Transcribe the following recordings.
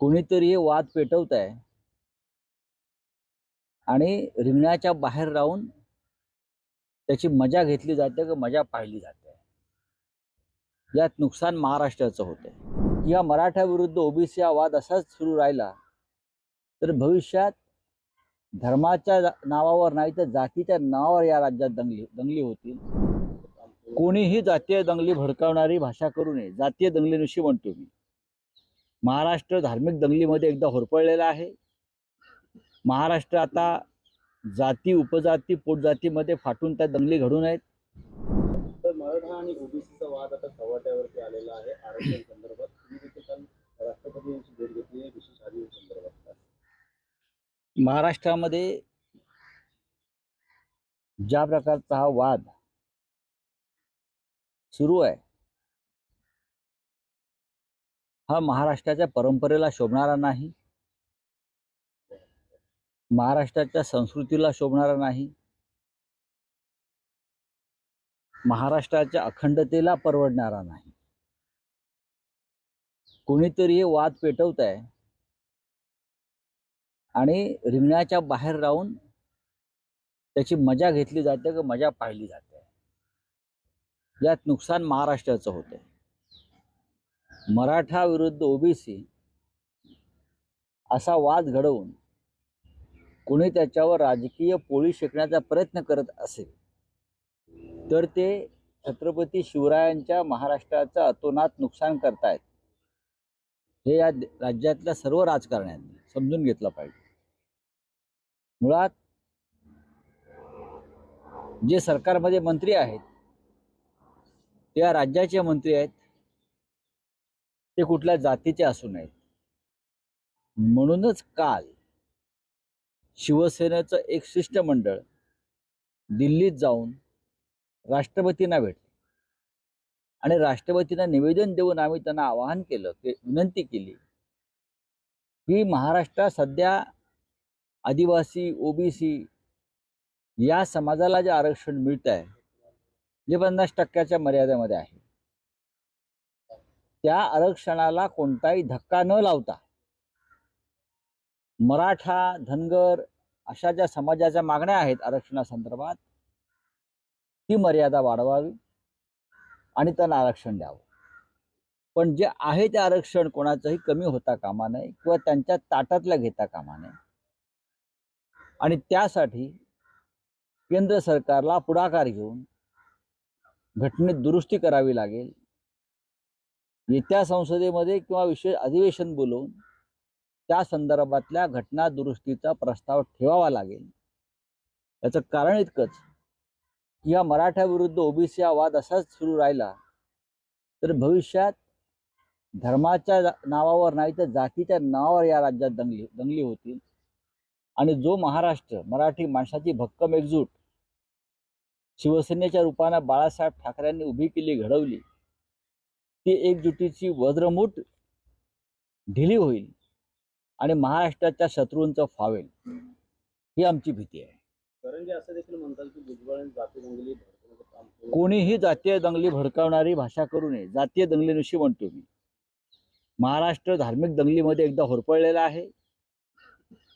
कोणीतरी हे वाद पेटवत आहे आणि रिंगणाच्या बाहेर राहून त्याची मजा घेतली जाते का मजा पाहिली जाते. यात नुकसान महाराष्ट्राचं होतंय. या मराठा विरुद्ध ओबीसी हा वाद असाच सुरू राहिला तर भविष्यात धर्माच्या नावावर नाही तर जातीच्या नावावर या राज्यात दंगली दंगली होतील. कोणीही जातीय दंगली भडकावणारी भाषा करू नये. जातीय दंगलीनुशी म्हणतो मी. महाराष्ट्र धार्मिक दंगलीमध्ये एकदा होरपळलेला आहे. महाराष्ट्र आता जाती उपजाती पोटजातीमध्ये फाटून त्या दंगली घडू नयेत तर मराठा आणि ओबीसीचा वाद आता चव्हाट्यावरती आलेला आहे. आरक्षण संदर्भात तुम्ही देखील काल राष्ट्रपतींची भेट घेतली आहे. विशेष अधिवेशन संदर्भात महाराष्ट्रामध्ये ज्या प्रकारचा हा वाद सुरू आहे हा महाराष्ट्राच्या परंपरेला शोभणारा नाही. महाराष्ट्राच्या संस्कृतीला शोभणारा नाही. महाराष्ट्राच्या अखंडतेला परवडणारा नाही. कोणीतरी हे वाद पेटवत आहे आणि रिंगणाच्या बाहेर राहून त्याची मजा घेतली जाते का मजा पाहिली जाते. यात नुकसान महाराष्ट्राचं होतंय. मराठा विरुद्ध ओबीसी असा वाद घडवून कोणी त्याच्यावर राजकीय पोळी शिकण्याचा प्रयत्न करत असेल तर ते छत्रपती शिवरायांच्या महाराष्ट्राचं अतोनात नुकसान करतायत. हे या राज्यातल्या सर्व राजकारण्यांनी समजून घेतलं पाहिजे. मुळात जे सरकारमध्ये मंत्री आहेत ते या राज्याचे मंत्री आहेत ते कुठल्या जातीचे असू नयेत. म्हणूनच काल शिवसेनेचं एक शिष्टमंडळ दिल्लीत जाऊन राष्ट्रपतींना भेटले. आणि राष्ट्रपतींना निवेदन देऊन आम्ही त्यांना आवाहन केलं की विनंती केली की महाराष्ट्रात सध्या आदिवासी ओबीसी या समाजाला जे आरक्षण मिळत आहे जे पन्नास टक्क्याच्या मर्यादेमध्ये आहे त्या आरक्षणाला कोणताही धक्का न लावता मराठा धनगर अशा ज्या समाजाच्या मागण्या आहेत आरक्षणासंदर्भात ती मर्यादा वाढवावी आणि त्यांना आरक्षण द्यावं. पण जे आहे ते आरक्षण कोणाचंही कमी होता कामा नये किंवा त्यांच्या ताटातल्या घेता कामा नये. आणि त्यासाठी केंद्र सरकारला पुढाकार घेऊन घटनेत दुरुस्ती करावी लागेल येत्या संसदेमध्ये किंवा विशेष अधिवेशन बोलवून त्या संदर्भातल्या घटना दुरुस्तीचा प्रस्ताव ठेवावा लागेल. याचं कारण इतकंच की हा मराठ्याविरुद्ध ओबीसी हा वाद असाच सुरू राहिला तर भविष्यात धर्माच्या नावावर नाही तर जातीच्या नावावर या राज्यात दंगली दंगली होतील. आणि जो महाराष्ट्र मराठी माणसाची भक्कम एकजूट शिवसेनेच्या रूपानं बाळासाहेब ठाकरेंनी उभी केली घडवली ती एकजुटीची वज्रमूठ ढिली होईल आणि महाराष्ट्राच्या शत्रूंचं फावेल. ही आमची भीती आहे. कोणीही जातीय दंगली भडकावणारी भाषा करू नये. जातीय दंगलीविषयी म्हणतो मी. महाराष्ट्र धार्मिक दंगलीमध्ये एकदा होरपळलेला आहे.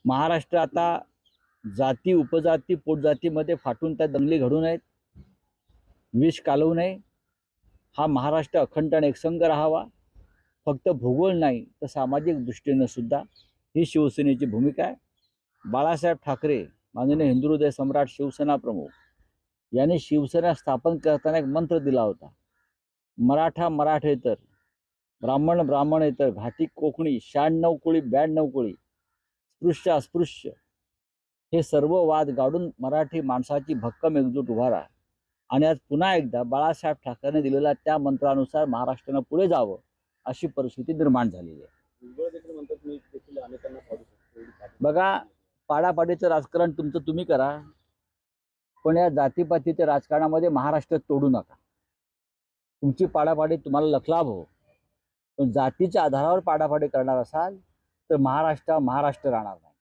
महाराष्ट्र आता जाती उपजाती पोटजातीमध्ये फाटून त्या दंगली घडू नयेत. विष कालवू नये. हा महाराष्ट्र अखंड आणि एकसंग राहावा. फक्त भूगोल नाही तर सामाजिक दृष्टीनं सुद्धा ही शिवसेनेची भूमिका आहे. बाळासाहेब ठाकरे माननीय हिंदू हृदय सम्राट शिवसेना प्रमुख यांनी शिवसेना स्थापन करताना एक मंत्र दिला होता. मराठा मराठेतर ब्राह्मण ब्राह्मणेतर घाटी कोकणी शहाण्णव कोळी ब्याण्णव कोळी स्पृश्य अस्पृश्य हे सर्व वाद गाडून मराठी माणसाची भक्कम एकजूट उभारा आणि आज पुन्हा एकदा बाळासाहेब ठाकरेने दिलेल्या त्या मंत्रानुसार महाराष्ट्रानं पुढे जावं अशी परिस्थिती निर्माण झालेली आहे. बघा पाडापाडीचं राजकारण तुमचं तुम्ही करा पण या जातीपातीच्या राजकारणामध्ये महाराष्ट्र तोडू नका. तुमची पाडापाडी तुम्हाला लखलाभ हो. पण जातीच्या आधारावर पाडापाडी करणार असाल तर महाराष्ट्र महाराष्ट्र राहणार नाही.